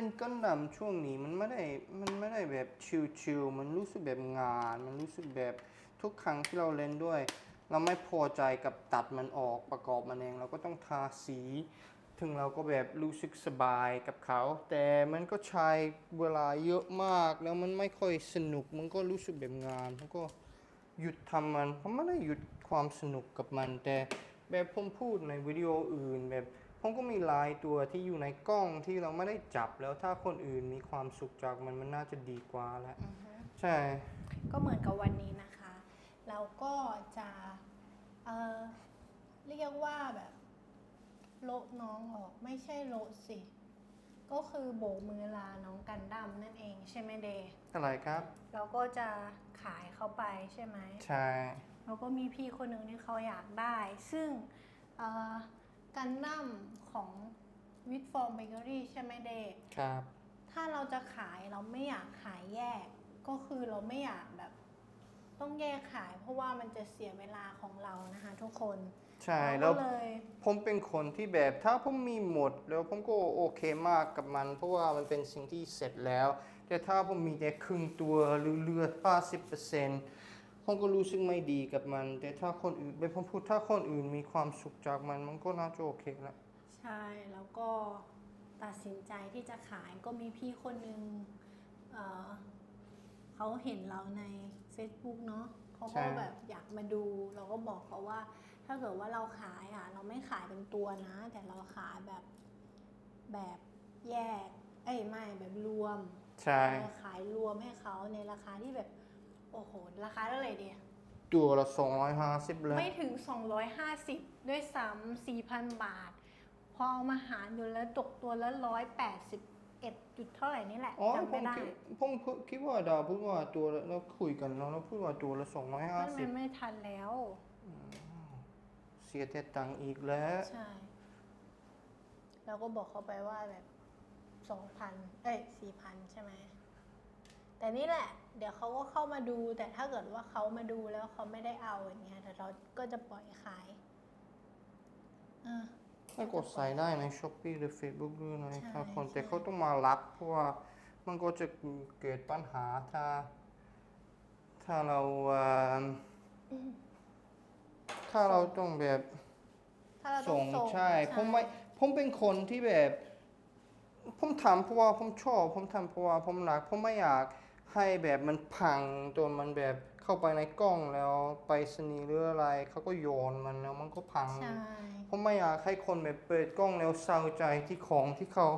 ล่นกันดำช่วงนี้มันไม่ได้ มันไม่ได้แบบชิลๆ มันรู้สึกแบบงาน มันรู้สึกแบบทุกครั้งที่เราเล่นด้วย เราไม่พอใจกับตัดมันออกประกอบมันเอง เราก็ต้องทาสี ถึงเราก็แบบรู้สึกสบายกับเขา แต่มันก็ใช้เวลาเยอะมาก แล้วมันไม่ค่อยสนุก มันก็รู้สึกแบบงานมันก็หยุดทำมันเพราะไม่ได้หยุดความสนุกกับมัน แต่แบบผมพูดในวิดีโออื่นแบบ ผมก็มีหลายตัวที่อยู่ในกล้องที่เราไม่ได้จับแล้วถ้าคนอื่นมีความสุขจากมันมันน่าจะดีกว่าแหละอือฮึใช่ ก็เหมือนกับวันนี้นะคะ เราก็จะเอ่อเรียกว่าแบบโละน้องออกไม่ใช่โละสิ ก็คือโบกมือลาน้องกันดั้มนั่นเองใช่ไหมเดย์อะไรครับ เราก็จะขายเขาไปใช่ไหมใช่แล้วก็มีพี่คนหนึ่งที่เขาอยากได้ ซึ่งเอ่อ กันดั้มของวิทฟอร์มเบเกอรี่ใช่ไหมเดย์ครับ ถ้าเราจะขายเราไม่อยากขายแยก ก็คือเราไม่อยากแบบ ต้องแยกขาย เพราะว่ามันจะเสียเวลาของเรานะคะทุกคนใช่เราแล้วก็เลย ผมเป็นคนที่แบบถ้าผมมีหมดแล้วผมก็โอเคมากกับมัน เพราะว่ามันเป็นสิ่งที่เสร็จแล้ว แต่ถ้าผมมีแต่ครึ่งตัวหรือเหลือ50% ผมก็รู้สึกไม่ดีกับมัน แต่ถ้าคนอื่นเป็นผมพูดถ้าคนอื่นมีความสุขจากมัน มันก็น่าจะโอเคละใช่แล้วก็ตัดสินใจที่จะขายก็มีพี่คนหนึ่งเอ่อเขาเห็นเราใน Facebook เนาะเขาก็แบบอยากมาดู เราก็บอกเขาว่า ถ้าเกิดว่าเราขายอะ เราไม่ขายเป็นตัวนะ แต่เราขายแบบแบบแยก เอ้ยไม่แบบรวมใช่เราขายรวมให้เขาในราคาที่แบบ โอ้โห ราคาเท่าไหร่เดียตัวละ250เลย ไม่ถึง 250 ด้วยซ้ำ4,000 บาท พอเอามาหารดูแล้วตกตัวละ181จุดเท่าไหร่นี่แหละอ๋อจำผไม่มได้คิดผมคิดว่าดาวพูดว่าตัวละเราคุยกันเนาะเราพูดว่าตัวละมันมัน250ไม่ทันแล้ว เสียแต่ตังค์อีกแล้ว ใช่ เราก็บอกเขาไปว่าแบบ 2,000 เอ้ย4,000 ใช่ไหม แต่นี่แหละ เดี๋ยวเขาก็เข้ามาดู แต่ถ้าเกิดว่าเขามาดูแล้วเขาไม่ได้เอาอย่างเงี้ยแต่เราก็จะปล่อยขายอะถ้ากดใส่ได้ใน s h อ p e e หรือ Facebook ด้วยนะใช่ถ้าคนใช่แต่เขาต้องมารับเพราะว่ามันก็จะเกิดปัญหาถ้า ถ้าเราเอ่ออถ้าเราต้องแบบถ้าเราต้อส่งงส่งใช่ผมไม่ผมเป็นคนที่แบบ ผมทำเพราะว่าผมชอบ ผมทำเพราะว่าผมรักผมไม่อยาก ให้แบบมันพังจนมันแบบเข้าไปในกล้องแล้วไปสนีย์หรืออะไรเขาก็โยนมันแล้วมันก็พัง ใช่ผมไม่อยากให้คนแบบเปิดกล้องแล้วเศร้าใจที่ของที่เขา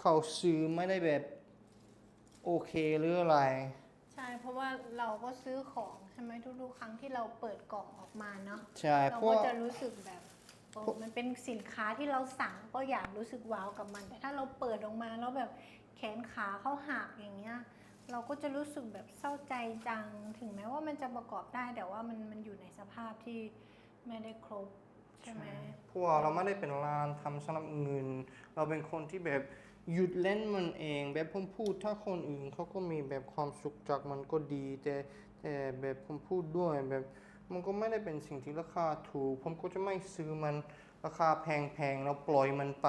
เขาซื้อไม่ได้แบบโอเคหรืออะไร ใช่ เพราะว่าเราก็ซื้อของใช่ไหมทุกๆครั้งที่เราเปิดกล่องออกมาเนาะใช่เราเพราะก็ว่า จะรู้สึกแบบโอ้มันเป็นสินค้าที่เราสั่งก็อยากรู้สึกว้าวกับมัน แต่ถ้าเราเปิดออกมาแล้วแบบแขนขาเขาหักอย่างเงี้ย เราก็จะรู้สึกแบบเศร้าใจจัง ถึงแม้ว่ามันจะประกอบได้ แต่ว่ามันมันอยู่ในสภาพที่ไม่ได้ครบใช่ไหมเพราะว่าเราไม่ได้เป็นร้านทำสำหรับเงิน เราเป็นคนที่แบบหยุดเล่นมันเอง แบบผมพูดถ้าคนอื่นเขาก็มีแบบความสุขจากมันก็ดี แต่แต่แบบผมพูดด้วยแบบมันก็ไม่ได้เป็นสิ่งที่ราคาถูก ผมก็จะไม่ซื้อมันราคาแพงๆแล้วปล่อยมันไป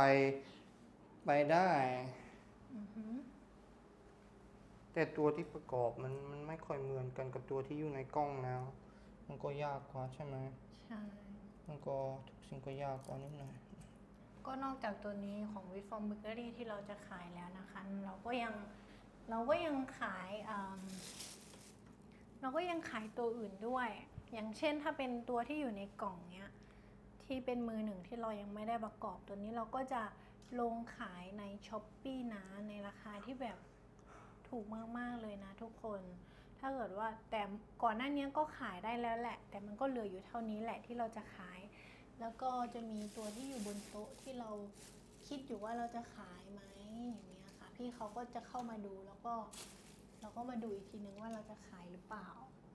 ไปได้ อือหือ แต่ตัวที่ประกอบมันมันไม่ค่อยเหมือนกันกับตัวที่อยู่ในกล้องแล้ว มันก็ยากกว่าใช่ไหมใช่ มันก็ทุกสิ่งก็ยากกว่านิดหน่อย ก็นอกจากตัวนี้ของวิฟอร์มเบเกอรี่ที่เราจะขายแล้วนะคะ เราก็ยังเราก็ยังขายอืมเราก็ยังขายตัวอื่นด้วย อย่างเช่นถ้าเป็นตัวที่อยู่ในกล่องเนี้ยที่เป็นมือหนึ่งที่เรายังไม่ได้ประกอบตัวนี้เราก็จะลงขายในช้อปปีนะในราคาที่แบบ ถูกมากๆเลยนะทุกคน ถ้าเกิดว่าแต่ก่อนหน้านี้ก็ขายได้แล้วแหละ แต่มันก็เหลืออยู่เท่านี้แหละที่เราจะขาย แล้วก็จะมีตัวที่อยู่บนโต๊ะที่เราคิดอยู่ว่าเราจะขายไหมอย่างเงี้ยค่ะ พี่เขาก็จะเข้ามาดูแล้วก็เราก็มาดูอีกทีนึงว่าเราจะขายหรือเปล่า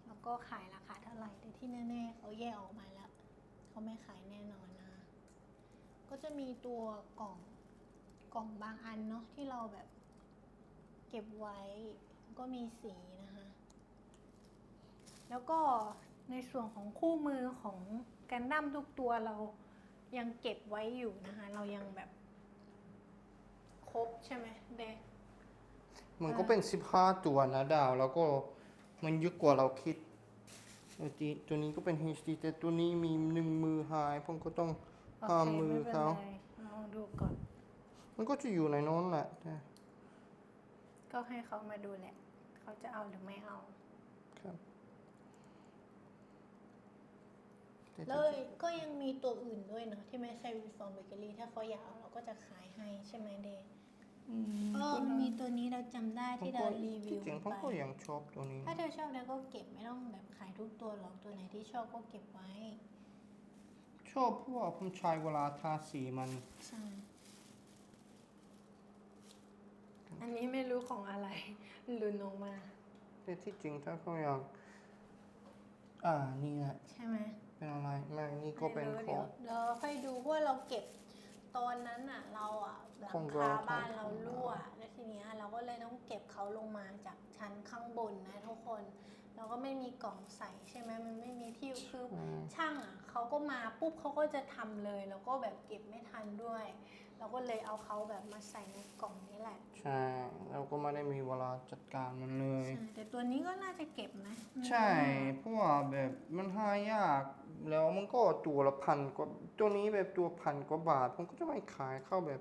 แล้วก็ขายราคาเท่าไหร่แต่ที่แน่ๆเขาแยกออกมาแล้วเขาไม่ขายแน่นอนนะก็จะมีตัวกล่องกล่องบางอันเนาะที่เราแบบ เก็บไว้ก็มีสีนะคะ แล้วก็ในส่วนของคู่มือของแกนดั้มทุกตัวเรายังเก็บไว้อยู่นะคะ เรายังแบบ ครบใช่ไหมเดมันก็เป็นสิบห้าตัวนะดาว แล้วก็มันเยอะกว่าเราคิดตัวนี้ตัวนี้ก็เป็น HD แต่ตัวนี้มีหนึ่งมือหายผมก็ต้องโอห้าเคมือไม่เป็นเขาไรลองดูก่อน มันก็จะอยู่ในโน้นแหละแต่ ก็ให้เขามาดูแหละ เขาจะเอาหรือไม่เอา ครับแต่แล้วก็ยังมีตัวอื่นด้วยเนาะที่ไม่ใช่วิฟอร์มเบเกอรี่ถ้าเขาอยากเอาเราก็จะขายให้ใช่ไหมเดย์อืมเออมันมีตัวนี้เราจำได้ผมที่ก็เรารีวิที่วจริงผมไปก็ยังชอบตัวนี้ถ้าเธอชอบแล้วก็เก็บไม่ต้องแบบขายทุกตัวหรอกตัวไหนที่ชอบก็เก็บไว้ ชอบเพราะว่าผมใช้เวลาทาสีมันใช่ อันนี้ไม่รู้ของอะไรหลุนออกมาแต่ที่จริงถ้าเขาอยากอ่านี่แหละใช่ไหมเป็นอะไรไม่นี่ก็เป็นไม่ขรู้องเดี๋ยวเราค่อยดูเพราะว่าเราเก็บตอนนั้นอะ เราอะหลัของงคาเราบ้านทำเรารั่ว แล้วทีเนี้ยเราก็เลยต้องเก็บเขาลงมาจากชั้นข้างบนนะทุกคน เราก็ไม่มีกล่องใส่ใช่ไหมมันไม่มีที่คืออืม ช่างอะเขาก็มาปุ๊บเขาก็จะทำเลย แล้วก็แบบเก็บไม่ทันด้วย เราก็เลยเอาเขาแบบมาใส่ในกล่องนี้แหละ ใช่ เราก็ไม่ได้มีเวลาจัดการมันเลยใช่แต่ตัวนี้ก็น่าจะเก็บนะใช่เพราะว่าแบบมันหายาก แล้วมันก็ตัวละพันกว่าตัวนี้แบบตัวพันกว่าบาทผมก็จะไม่ขายเข้าแบบ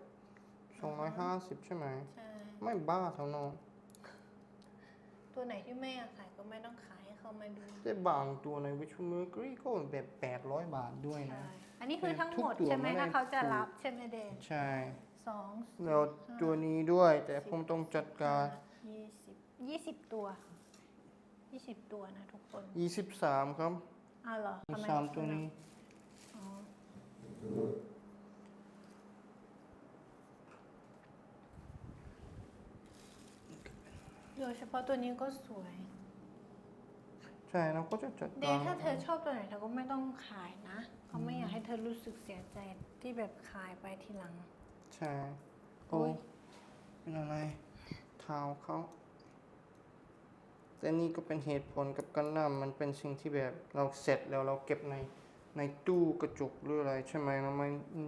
สองร้อยห้าสิบใช่ไหมใช่ไม่บ้าเท่านั้นตัวไหนที่ไม่อยากขายก็ไม่ต้องขายให้เขามาดูแต่บางตัวในวิชูเมอร์กรีก็แบบแปดร้อยบาทด้วยใช่นะ อันนี้คือทั้งหมดทุกตัวใช่ไหมไม่ได้ ถ้าเขาจะถูกรับใช่ไหมเดนใช่ สองแล้วตัวนี้ด้วย แต่ผมต้องจัดการ ยี่สิบยี่สิบตัวยี่สิบตัวนะทุกคนยี่สิบสามครับอ้าวเหรอทำไมสามตัวนี้ อ๋อโดยเฉพาะตัวนี้ก็สวย ใช่เราก็จะจัดเดการย์ถ้าเธอชอบตัวไหนเธอก็ไม่ต้องขายนะ เขาไม่อยากให้เธอรู้สึกเสียใจที่แบบขายไปทีหลัง ใช่ โอ้โอ้ยเป็นอะไรเท้าเขาแต่นี่ก็เป็นเหตุผลกับกันน้ำมันเป็นสิ่งที่แบบเราเสร็จแล้วเราเก็บในในตู้กระจกหรืออะไร ใช่ไหมเราไม่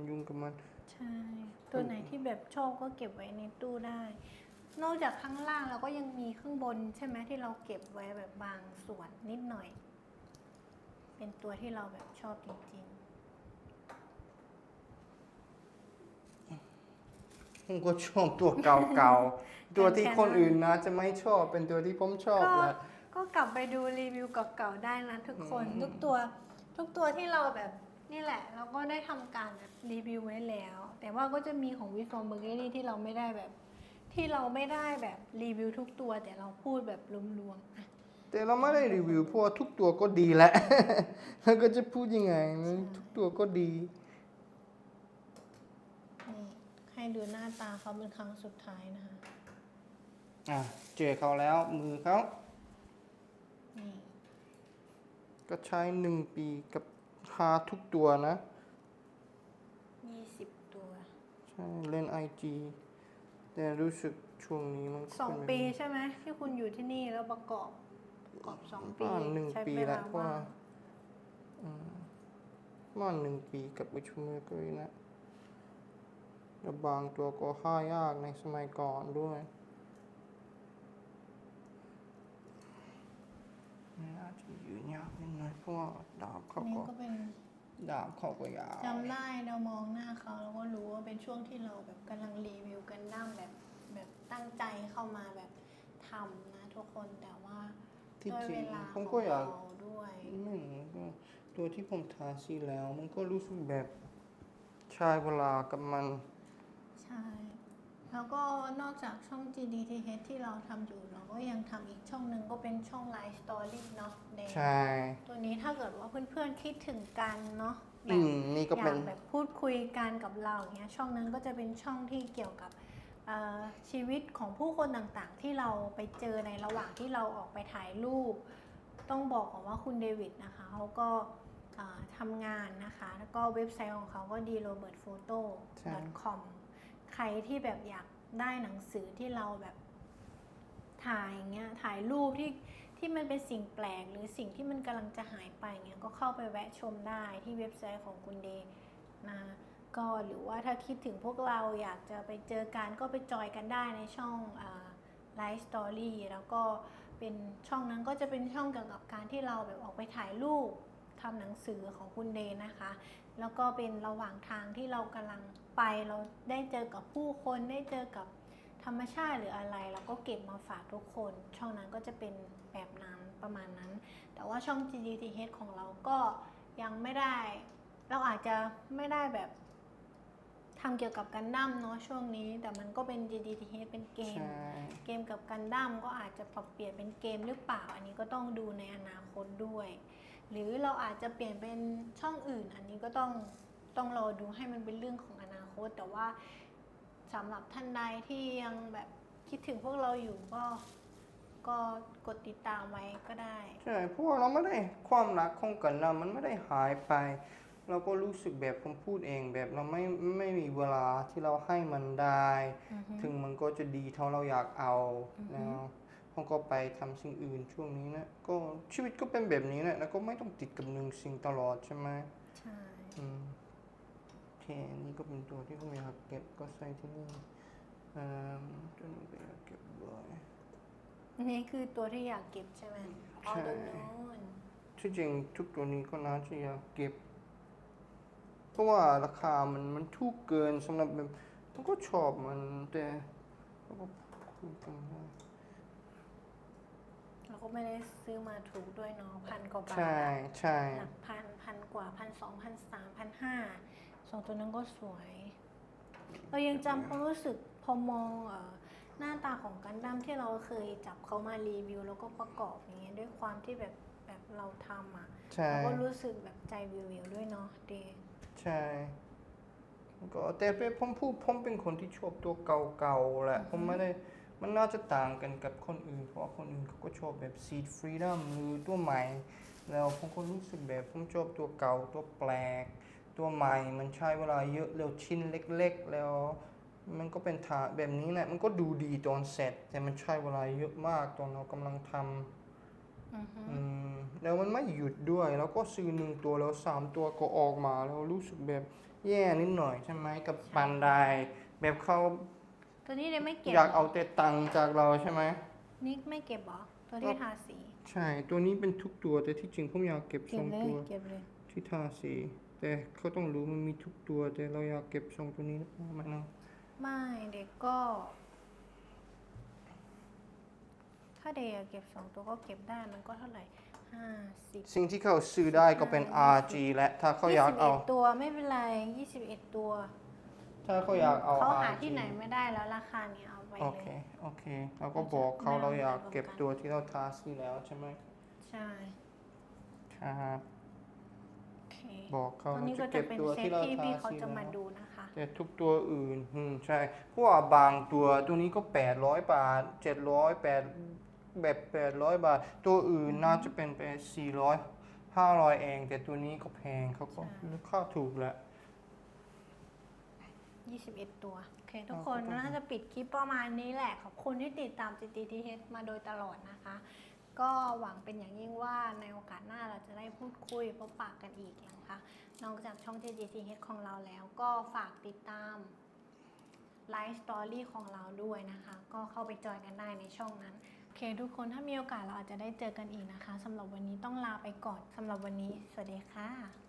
ยุ่งกับมัน ใช่ ตัวไหนที่แบบชอบก็เก็บไว้ในตู้ได้ นอกจากข้างล่างเราก็ยังมีข้างบนใช่ไหมที่เราเก็บไว้แบบบางส่วนนิดหน่อย เป็นตัวที่เราแบบชอบจริงผมก็ชอบตัวเก่าๆ ตัวที่คนอื่นนะ จะไม่ชอบเป็นตัวที่ผมชๆอบก็แหละก็กลับไปดูรีวิวเก่าๆได้นะทุกคนอืม ทุกตัว ทุกตัวที่เราแบบนี่แหละ เราก็ได้ทำการแบบรีวิวไว้แล้ว แต่ว่าก็จะมีของวิฟอร์มเบอร์เกอรี่ที่เราไม่ได้แบบ ที่เราไม่ได้แบบรีวิวทุกตัว แต่เราพูดแบบรวมๆอะ แต่เราไม่ได้รีวิวเพราะว่าทุกตัวก็ดีแหละแล้วก็จะพูดยังไงนะทุกตัวก็ดี นี่ให้ดูหน้าตาเขาเป็นครั้งสุดท้ายนะคะ อะเจอเขาแล้วมือเขานี่ก็ใช้หนึ่งปีกับหาทุกตัวนะ ยี่สิบตัว ใช่เล่นไอจีแต่รู้สึกช่วงนี้มันก็สองเป็นปีใช่ไหมที่คุณอยู่ที่นี่แล้วประกอบประ กอบสองปีประมาณหนึ่งใช้ปีเวแล้วลาเพราะว่าว่างอืมประมาณหนึ่งปีกับวิชุเมอร์กรีนะแล้วบางตัวก็ห้ายากในสมัยก่อนด้วยนี่อาจจะยืนยากนิดหน่อยเพราะว่าดาบอัเขานนี้ก็ก็เป็นดาบเขาก็ยาวจำได้เรามองหน้าเขาเราก็รู้ว่าเป็นช่วงที่เราแบบกำลังรีวิวกันดั้มแบบแบบตั้งใจเข้ามาแบบทำนะทุกคนแต่ว่า ที่ด้วยจริเวงลาผมก็อยากของเราด้วยไม่ก็ตัวที่ผมทาสีแล้ว มันก็รู้สึกแบบใช้เวลากับมัน ใช่ แล้วก็นอกจากช่อง GDTH ที่เราทำอยู่เราก็ยังทำอีกช่องหนึ่งก็เป็นช่อง Live Story เนาะเดย์ใช่ ตัวนี้ถ้าเกิดว่าเพื่อนๆคิดถึงกันเนาะแบอืบมนี่ก็อเป็ยานกแบบพูดคุยกันกับเราอย่างเงี้ยช่องนั้นก็จะเป็นช่องที่เกี่ยวกับเอ่อ ชีวิตของผู้คนต่างๆ ที่เราไปเจอในระหว่างที่เราออกไปถ่ายรูป ต้องบอกก่อนว่าคุณเดวิดนะคะเขาก็เอ่อทำงานนะคะ แล้วก็เว็บไซต์ของเขาก็ดีโรเบิร์ตโฟโต้ใช่ com ใครที่แบบอยากได้หนังสือที่เราแบบถ่ายอย่างเงี้ยถ่ายรูปที่ที่มันเป็นสิ่งแปลก หรือสิ่งที่มันกำลังจะหายไปเงี้ยก็เข้าไปแวะชมได้ที่เว็บไซต์ของคุณเดนะ ก็หรือว่าถ้าคิดถึงพวกเราอยากจะไปเจอกันก็ไปจอยกันได้ในช่องไลฟ์สตอรี่แล้วก็เป็นช่องนั้นก็จะเป็นช่องเกี่ยวกับการที่เราแบบออกไปถ่ายรูปทำหนังสือของคุณเดย์นะคะ แล้วก็เป็นระหว่างทางที่เรากำลังไปเราได้เจอกับผู้คนได้เจอกับธรรมชาติหรืออะไรเราก็เก็บมาฝากทุกคน ช่องนั้นก็จะเป็นแบบนั้นประมาณนั้น แต่ว่าช่อง GGTH ของเราก็ยังไม่ได้ เราอาจจะไม่ได้แบบ ทำเกี่ยวกับกันดั้มเนาะช่วงนี้ แต่มันก็เป็น GGTH เป็นเกม ใช่ เกมกับกันดั้มก็อาจจะปรับเปลี่ยนเป็นเกมหรือเปล่า อันนี้ก็ต้องดูในอนาคตด้วย หรือเราอาจจะเปลี่ยนเป็นช่องอื่น อันนี้ก็ต้องต้องรอดูให้มันเป็นเรื่องของอนาคต แต่ว่าสำหรับท่านใดที่ยังแบบคิดถึงพวกเราอยู่ก็ก็กดติดตามไว้ก็ได้ ใช่เพราะว่าเราไม่ได้ความรักของกันนะมันไม่ได้หายไป เราก็รู้สึกแบบผมพูดเองแบบเราไม่ไม่มีเวลาที่เราให้มันได้อือฮึถึงมันก็จะดีเท่าเราอยากเอาอือฮึแล้วผมก็ไปทำสิ่งอื่นช่วงนี้นะก็ชีวิตก็เป็นแบบนี้แหละแล้วก็ไม่ต้องติดกับหนึ่งสิ่งตลอดใช่ไหมใช่อืมโอเคอันนี้ก็เป็นตัวที่ผมอยากเก็บก็ใส่ที่นี่อืมตัวนี้ก็อยากเก็บด้วยอันนี้คือตัวที่อยากเก็บใช่ไหมเอาตัวนู้นที่จริงทุกตัวนี้ก็น่าจะอยากเก็บเพ ราะว่าราคามันมันถูกเกินสำหรับแบบผมก็ชอบมันแต่เราก็คุยกันได้เราก็ไม่ได้ซื้อมาถูกด้วยเนาะพันกว่าบาทใช่อะใช่หลักพันพันกว่าพันสองพันสามพันห้าสองตัวนั้นก็สวย เรายังจำความรู้สึกพอมองเอ่อหน้าตาของกันดั้มที่เราเคยจับเขามารีวิว แล้วก็ประกอบอย่างเงี้ยด้วยความที่แบบแบบเราทำอะใช่เราก็รู้สึกแบบใจวิววิวๆด้วยเนาะเดย์ ใช่ก็แต่เป็นผมพูดผมเป็นคนที่ชอบตัวเก่าๆแหละผมไม่ได้มันน่าจะต่างกันกับคนอื่น เพราะว่าคนอื่นเขาก็ชอบแบบ seed freedom หรือตัวใหม่ แล้วผมก็รู้สึกแบบผมชอบตัวเก่าตัวแปลก ตัวใหม่มันใช้เวลาเยอะแล้วชิ้นเล็ก ๆ แล้ว มันก็เป็นถาแบบนี้แหละมันก็ดูดีตอนเสร็จ แต่มันใช้เวลาเยอะมากตอนเรากำลังทำ อือฮึอืมแล้วมันไม่หยุดด้วย แล้วก็ซื้อหนึ่งตัวแล้วสามตัวก็ออกมาแล้วรู้สึกแบบแย่นิดหน่อยใช่ไหมกับปันไดแบบเขาตัวนี้เดย์ไม่เก็บอยากเอาแต่ตังค์จากเราใช่ไหมนี่ไม่เก็บเหรอตัวที่ทาสี ใช่ ตัวนี้เป็นทุกตัวแต่ที่จริงผมอยากเก็บเก็สบองเลยตัวเก็บเลยที่ทาสี แต่เขาต้องรู้มันมีทุกตัว แต่เราอยากเก็บสองตัวนี้ไหมนะไม่เด็กก็ ถ้าเดย์เก็บสองตัวก็เก็บได้มันก็เท่าไหร่ห้าสิบสิ่งที่เขาซื้อได้ก็เป็น RG และถ้าเขาอยากเอา ยี่สิบอ็ดตัวไม่เป็นไรยี่สิบเอ็ดตัวถ้าเขาอยากเอา เขาหา RG ที่ไหนไม่ได้แล้วราคานี้เอาไปโอเลเค ย โอเค เราก็บอกเขาเราอยากเก็บตัวที่เราทาสีแล้วใช่ไหมใช่ครับ โอเคบอกเขาตัวเรานี้จะก็จะเก็บเป็นตัวเซตที่เราที่ทาพี่เขาสีจะมาแล้วดูนะคะ แต่ทุกตัวอื่น อืม ใช่เพราะว่าบางตัวตัวนี้ก็แปดร้อยบาทเจ็ดร้อย แปดแบบแปดร้อยบาท ตัวอื่นน่าจะเป็นไปสี่ร้อยห้าร้อยเอง แต่ตัวนี้ก็แพงเขาก็ค่าถูกแหละ21 ตัว โอเค ทุกอ๋อคนขอบคุณน่าจะปิดคลิปประมาณนี้แหละ ขอบคุณที่ติดตาม GTTH มาโดยตลอดนะคะ ก็หวังเป็นอย่างยิ่งว่าในโอกาสหน้าเราจะได้พูดคุยพบปากกันอีกนะคะ นอกจากช่อง GTTH ของเราแล้ว ก็ฝากติดตามไลฟ์สตอรี่ของเราด้วยนะคะ ก็เข้าไปจอยกันได้ในช่องนั้นโอ เคทุกคนถ้ามีโอกาสเราอาจจะได้เจอกันอีกนะคะสำหรับวันนี้ต้องลาไปก่อนสำหรับวันนี้ สวัสดีค่ะ